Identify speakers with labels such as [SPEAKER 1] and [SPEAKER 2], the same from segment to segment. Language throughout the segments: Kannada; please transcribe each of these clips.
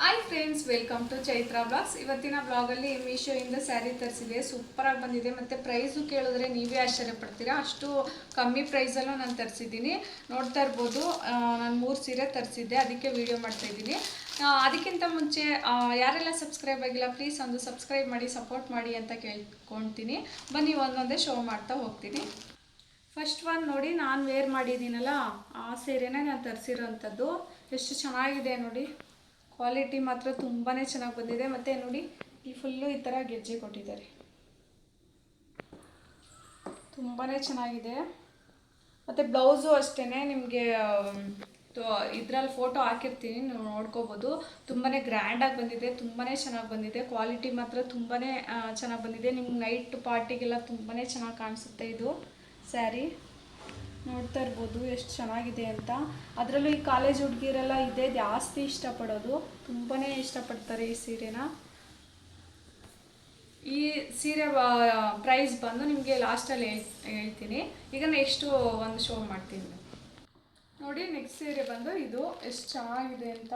[SPEAKER 1] Hi friends welcome to Chaitra blogs ಇವತ್ತಿನ ಬ್ಲಾಗಲ್ಲಿ ಮೀಶೋಯಿಂದ ಸ್ಯಾರಿ ತರಿಸಿದೆ. ಸೂಪರಾಗಿ ಬಂದಿದೆ. ಮತ್ತು ಪ್ರೈಸು ಕೇಳಿದ್ರೆ ನೀವೇ ಆಶ್ಚರ್ಯ ಪಡ್ತೀರಾ ಅಷ್ಟು ಕಮ್ಮಿ ಪ್ರೈಸಲ್ಲೂ ನಾನು ತರಿಸಿದ್ದೀನಿ. ನೋಡ್ತಾ ಇರ್ಬೋದು. ನಾನು ಮೂರು ಸೀರೆ ತರಿಸಿದ್ದೆ. ಅದಕ್ಕೆ ವೀಡಿಯೋ ಮಾಡ್ತಾ ಇದ್ದೀನಿ. ಅದಕ್ಕಿಂತ ಮುಂಚೆ ಯಾರೆಲ್ಲ ಸಬ್ಸ್ಕ್ರೈಬ್ ಆಗಿಲ್ಲ ಪ್ಲೀಸ್ ಒಂದು ಸಬ್ಸ್ಕ್ರೈಬ್ ಮಾಡಿ ಸಪೋರ್ಟ್ ಮಾಡಿ ಅಂತ ಕೇಳ್ಕೊಳ್ತೀನಿ ಬನ್ನಿ, ಒಂದೊಂದೇ ಶೋ ಮಾಡ್ತಾ ಹೋಗ್ತೀನಿ. ಫಸ್ಟ್ ಒನ್ ನೋಡಿ, ನಾನು ವೇರ್ ಮಾಡಿದ್ದೀನಲ್ಲ, ಆ ಸೀರೆನೇ ನಾನು ತರಿಸಿರೋಂಥದ್ದು. ಎಷ್ಟು ಚೆನ್ನಾಗಿದೆ ನೋಡಿ. ಕ್ವಾಲಿಟಿ ಮಾತ್ರ ತುಂಬಾ ಚೆನ್ನಾಗಿ ಬಂದಿದೆ. ಮತ್ತು ನೋಡಿ, ಈ ಫುಲ್ಲು ಈ ಥರ ಗೆಜ್ಜೆ ಕೊಟ್ಟಿದ್ದಾರೆ. ತುಂಬಾ ಚೆನ್ನಾಗಿದೆ. ಮತ್ತು ಬ್ಲೌಸು ಅಷ್ಟೇ ನಿಮಗೆ ಇದರಲ್ಲಿ ಫೋಟೋ ಹಾಕಿರ್ತೀನಿ, ನೀವು ನೋಡ್ಕೋಬೋದು. ತುಂಬಾ ಗ್ರ್ಯಾಂಡಾಗಿ ಬಂದಿದೆ ತುಂಬಾ ಚೆನ್ನಾಗಿ ಬಂದಿದೆ. ಕ್ವಾಲಿಟಿ ಮಾತ್ರ ತುಂಬಾ ಚೆನ್ನಾಗಿ ಬಂದಿದೆ. ನಿಮ್ಗೆ ನೈಟ್ ಪಾರ್ಟಿಗೆಲ್ಲ ತುಂಬಾ ಚೆನ್ನಾಗಿ ಕಾಣಿಸುತ್ತೆ ಇದು ಸ್ಯಾರಿ ನೋಡ್ತಾ ಇರ್ಬೋದು, ಎಷ್ಟು ಚೆನ್ನಾಗಿದೆ ಅಂತ. ಅದರಲ್ಲೂ ಈ ಕಾಲೇಜ್ ಹುಡುಗಿರೆಲ್ಲ ಇದೆ, ಜಾಸ್ತಿ ಇಷ್ಟಪಡೋದು. ತುಂಬಾ ಇಷ್ಟಪಡ್ತಾರೆ ಈ ಸೀರೆನ. ಈ ಸೀರೆ ಪ್ರೈಸ್ ಬಂದು ನಿಮಗೆ ಲಾಸ್ಟಲ್ಲಿ ಹೇಳ್, ಹೇಳ್ತೀನಿ. ಈಗ ನೆಕ್ಸ್ಟು ಒಂದು ಶೋ ಮಾಡ್ತೀನಿ. ನೋಡಿ ನೆಕ್ಸ್ಟ್ ಸೀರೆ ಬಂದು ಇದು. ಎಷ್ಟು ಚೆನ್ನಾಗಿದೆ ಅಂತ.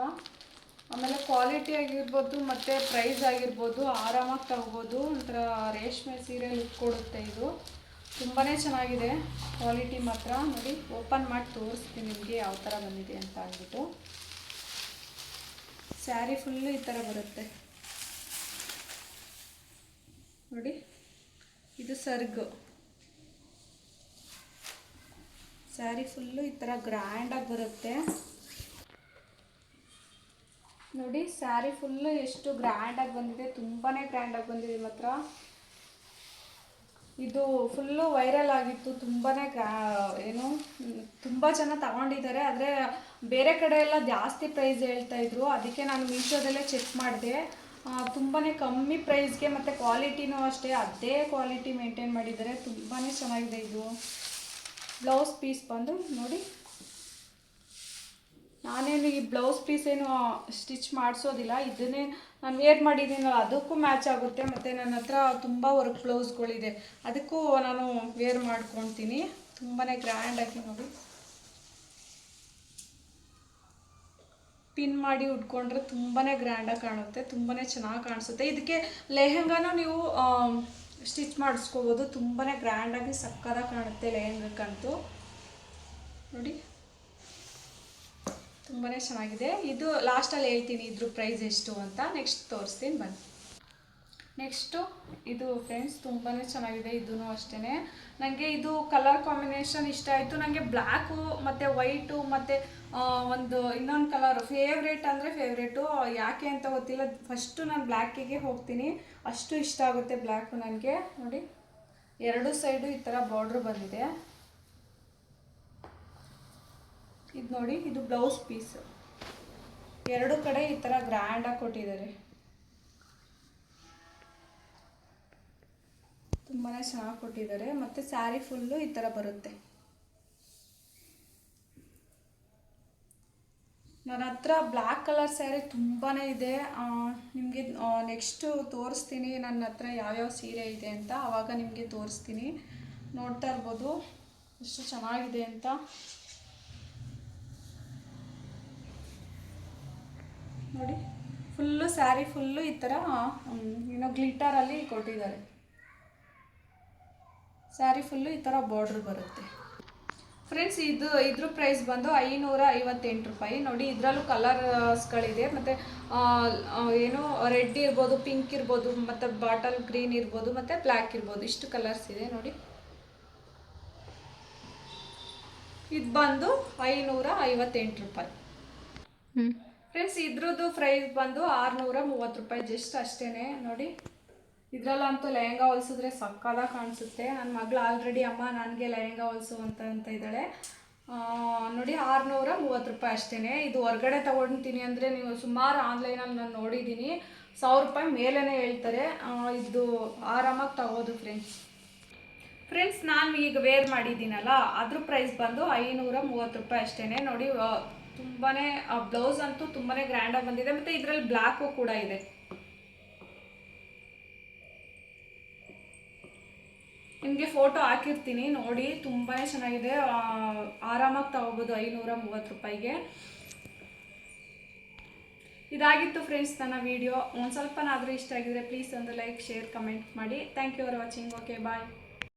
[SPEAKER 1] ಆಮೇಲೆ ಕ್ವಾಲಿಟಿ ಆಗಿರ್ಬೋದು, ಮತ್ತು ಪ್ರೈಸ್ ಆಗಿರ್ಬೋದು, ಆರಾಮಾಗಿ ತಗೋಬೋದು. ಒಂಥರ ರೇಷ್ಮೆ ಸೀರೆ ಲುಕ್ ಕೊಡುತ್ತೆ ಇದು. ತುಂಬಾ ಚೆನ್ನಾಗಿದೆ. ಕ್ವಾಲಿಟಿ ಮಾತ್ರ. ನೋಡಿ ಓಪನ್ ಮಾಡಿ ತೋರಿಸ್ತೀನಿ ನಿಮಗೆ ಯಾವ ಥರ ಬಂದಿದೆ ಅಂತ ಅಂದ್ಬಿಟ್ಟು. ಸ್ಯಾರಿ ಫುಲ್ಲು ಈ ಥರ ಬರುತ್ತೆ. ನೋಡಿ, ಇದು ಸರ್ಗು. ಸ್ಯಾರಿ ಫುಲ್ಲು ಈ ಥರ ಗ್ರ್ಯಾಂಡಾಗಿ ಬರುತ್ತೆ. ನೋಡಿ ಸ್ಯಾರಿ ಫುಲ್ಲು ಎಷ್ಟು ಗ್ರ್ಯಾಂಡಾಗಿ ಬಂದಿದೆ ತುಂಬಾ ಗ್ರ್ಯಾಂಡಾಗಿ ಬಂದಿದೆ ಮಾತ್ರ. ಇದು ಫುಲ್ಲು ವೈರಲ್ ಆಗಿತ್ತು. ತುಂಬಾ ಏನು, ತುಂಬ ಜನ ತಗೊಂಡಿದ್ದಾರೆ. ಆದರೆ ಬೇರೆ ಕಡೆ ಎಲ್ಲ ಜಾಸ್ತಿ ಪ್ರೈಸ್ ಹೇಳ್ತಾ ಇದ್ರು. ಅದಕ್ಕೆ ನಾನು ಮೀಶೋದಲ್ಲೇ ಚೆಕ್ ಮಾಡಿದೆ. ತುಂಬಾ ಕಮ್ಮಿ ಪ್ರೈಸ್ಗೆ ಮತ್ತು ಕ್ವಾಲಿಟಿನೂ ಅಷ್ಟೇ. ಅದೇ ಕ್ವಾಲಿಟಿ ಮೇಂಟೈನ್ ಮಾಡಿದ್ದಾರೆ. ತುಂಬಾ ಚೆನ್ನಾಗಿದೆ ಇದು. ಬ್ಲೌಸ್ ಪೀಸ್ ಬಂದು ನೋಡಿ. ನಾನೇನು ಈ ಬ್ಲೌಸ್ ಪೀಸ್ ಏನು ಸ್ಟಿಚ್ ಮಾಡಿಸೋದಿಲ್ಲ. ಇದನ್ನೇ ನಾನು ವೇರ್ ಮಾಡಿದ್ದೀನಲ್ಲ ಅದಕ್ಕೂ ಮ್ಯಾಚ್ ಆಗುತ್ತೆ. ಮತ್ತು ನನ್ನ ಹತ್ರ ತುಂಬ ವರ್ಕ್ ಬ್ಲೌಸ್ಗಳಿದೆ ಅದಕ್ಕೂ ನಾನು ವೇರ್ ಮಾಡ್ಕೊತೀನಿ. ತುಂಬಾ ಗ್ರ್ಯಾಂಡಾಗಿ ನೋಡಿ. ಪಿನ್ ಮಾಡಿ ಉಟ್ಕೊಂಡ್ರೆ ತುಂಬಾ ಗ್ರ್ಯಾಂಡಾಗಿ ಕಾಣುತ್ತೆ. ತುಂಬಾ ಚೆನ್ನಾಗಿ ಕಾಣಿಸುತ್ತೆ. ಇದಕ್ಕೆ ಲೆಹೆಂಗಾನು ನೀವು ಸ್ಟಿಚ್ ಮಾಡಿಸ್ಕೋಬೋದು. ತುಂಬಾ ಗ್ರ್ಯಾಂಡಾಗಿ ಸಕ್ಕದಾಗಿ ಕಾಣುತ್ತೆ ಲೆಹೆಂಗಕ್ಕಂತೂ. ನೋಡಿ. ತುಂಬಾ ಚೆನ್ನಾಗಿದೆ. ಇದು ಲಾಸ್ಟಲ್ಲಿ ಹೇಳ್ತೀನಿ ಇದ್ರ ಪ್ರೈಸ್ ಎಷ್ಟು ಅಂತ. ನೆಕ್ಸ್ಟ್ ತೋರಿಸ್ತೀನಿ, ಬನ್ನಿ. ನೆಕ್ಸ್ಟು ಇದು ಫ್ರೆಂಡ್ಸ್ ತುಂಬಾ ಚೆನ್ನಾಗಿದೆ ಇದೂ ಅಷ್ಟೇ ನನಗೆ ಇದು ಕಲರ್ ಕಾಂಬಿನೇಷನ್ ಇಷ್ಟ ಆಯಿತು. ನನಗೆ ಬ್ಲ್ಯಾಕು ಮತ್ತು ವೈಟು ಮತ್ತು ಒಂದು ಇನ್ನೊಂದು ಕಲರ್ ಫೇವ್ರೇಟ್ ಅಂದರೆ ಫೇವ್ರೇಟು ಯಾಕೆ ಅಂತ ಗೊತ್ತಿಲ್ಲ. ಫಸ್ಟು ನಾನು ಬ್ಲ್ಯಾಕಿಗೆ ಹೋಗ್ತೀನಿ. ಅಷ್ಟು ಇಷ್ಟ ಆಗುತ್ತೆ ಬ್ಲ್ಯಾಕು ನನಗೆ ನೋಡಿ. ಎರಡು ಸೈಡು ಈ ಥರ ಬಾರ್ಡ್ರ್ ಬಂದಿದೆ. ಇದು ನೋಡಿ, ಇದು ಬ್ಲೌಸ್ ಪೀಸ್ ಎರಡು ಕಡೆ ಈ ಥರ ಗ್ರ್ಯಾಂಡಾಗಿ ಕೊಟ್ಟಿದ್ದಾರೆ. ತುಂಬಾ ಚೆನ್ನಾಗಿ ಕೊಟ್ಟಿದ್ದಾರೆ. ಮತ್ತು ಸ್ಯಾರಿ ಫುಲ್ಲು ಈ ಥರ ಬರುತ್ತೆ. ನನ್ನ ಹತ್ರ ಬ್ಲ್ಯಾಕ್ ಕಲರ್ ಸ್ಯಾರಿ ತುಂಬಾ ಇದೆ. ನಿಮಗೆ ನೆಕ್ಸ್ಟು ತೋರಿಸ್ತೀನಿ. ನನ್ನ ಹತ್ರ ಯಾವ್ಯಾವ ಸೀರೆ ಇದೆ ಅಂತ ಆವಾಗ ನಿಮಗೆ ತೋರಿಸ್ತೀನಿ. ನೋಡ್ತಾ ಇರ್ಬೋದು. ಎಷ್ಟು ಚೆನ್ನಾಗಿದೆ ಅಂತ. ನೋಡಿ. ಫುಲ್ಲು ಸ್ಯಾರಿ ಫುಲ್ಲು ಈ ಥರ ಏನೋ ಗ್ಲಿಟರಲ್ಲಿ ಕೊಟ್ಟಿದ್ದಾರೆ. ಸ್ಯಾರಿ ಫುಲ್ಲು ಈ ಥರ ಬಾರ್ಡ್ರ್ ಬರುತ್ತೆ. ಫ್ರೆಂಡ್ಸ್ ಇದು, ಇದ್ರ ಪ್ರೈಸ್ ಬಂದು ಐನೂರ ಐವತ್ತೆಂಟು ರೂಪಾಯಿ. ನೋಡಿ, ಇದರಲ್ಲೂ ಕಲರ್ಸ್ಗಳಿದೆ ಮತ್ತು ಏನು ರೆಡ್ ಇರ್ಬೋದು ಪಿಂಕ್ ಇರ್ಬೋದು, ಮತ್ತು ಬಾಟಲ್ ಗ್ರೀನ್ ಇರ್ಬೋದು, ಮತ್ತು ಬ್ಲ್ಯಾಕ್ ಇರ್ಬೋದು. ಇಷ್ಟು ಕಲರ್ಸ್ ಇದೆ, ನೋಡಿ. ಇದು ಬಂದು ಐನೂರ ಐವತ್ತೆಂಟು ರೂಪಾಯಿ. ಫ್ರೆಂಡ್ಸ್ ಇದ್ರದ್ದು ಪ್ರೈಸ್ ಬಂದು ಆರುನೂರ ಮೂವತ್ತು ರೂಪಾಯಿ ಜಸ್ಟ್ ಅಷ್ಟೇ ನೋಡಿ, ಇದರಲ್ಲಂತೂ ಲೆಹಂಗಾ ಹೊಲಿಸಿದ್ರೆ ಸಕ್ಕದಾಗ ಕಾಣಿಸುತ್ತೆ. ನನ್ನ ಮಗಳು ಆಲ್ರೆಡಿ ಅಮ್ಮ ನನಗೆ ಲೆಹಂಗಾ ಹೊಲಿಸು ಅಂತ ಅಂತ ಇದ್ದಾಳೆ. ನೋಡಿ, ಆರುನೂರ ಮೂವತ್ತು ರೂಪಾಯಿ ಅಷ್ಟೇ ಇದು ಹೊರಗಡೆ ತೊಗೊಳ್ತೀನಿ ಅಂದರೆ ನೀವು ಸುಮಾರು ಆನ್ಲೈನಲ್ಲಿ ನಾನು ನೋಡಿದ್ದೀನಿ. ಸಾವಿರ ರೂಪಾಯಿ ಮೇಲೇ ಹೇಳ್ತಾರೆ. ಇದು ಆರಾಮಾಗಿ ತಗೋದು ಫ್ರೆಂಡ್ಸ್ ಫ್ರೆಂಡ್ಸ್ ನಾನು ಈಗ ವೇರ್ ಮಾಡಿದ್ದೀನಲ್ಲ, ಅದ್ರ ಪ್ರೈಸ್ ಬಂದು ಐನೂರ ಮೂವತ್ತು ರೂಪಾಯಿ ಅಷ್ಟೇ ನೋಡಿ ತುಂಬಾ ಬ್ಲೌಸ್ ಅಂತೂ ತುಂಬಾ ಗ್ರ್ಯಾಂಡಾಗಿ ಬಂದಿದೆ, ಮತ್ತು ಇದರಲ್ಲಿ ಬ್ಲ್ಯಾಕು ಕೂಡ ಇದೆ. ನಿಮಗೆ ಫೋಟೋ ಹಾಕಿರ್ತೀನಿ, ನೋಡಿ ತುಂಬಾ ಚೆನ್ನಾಗಿದೆ. ಆರಾಮಾಗಿ ತಗೋಬೋದು, ಐನೂರ ಮೂವತ್ತು ರೂಪಾಯಿಗೆ. ಇದಾಗಿತ್ತು ಫ್ರೆಂಡ್ಸ್ ನನ್ನ ವಿಡಿಯೋ ಒಂದು ಸ್ವಲ್ಪನಾದರೂ ಇಷ್ಟ ಆಗಿದ್ರೆ ಪ್ಲೀಸ್ ಒಂದು ಲೈಕ್ ಶೇರ್ ಕಮೆಂಟ್ ಮಾಡಿ. Thank you for watching okay bye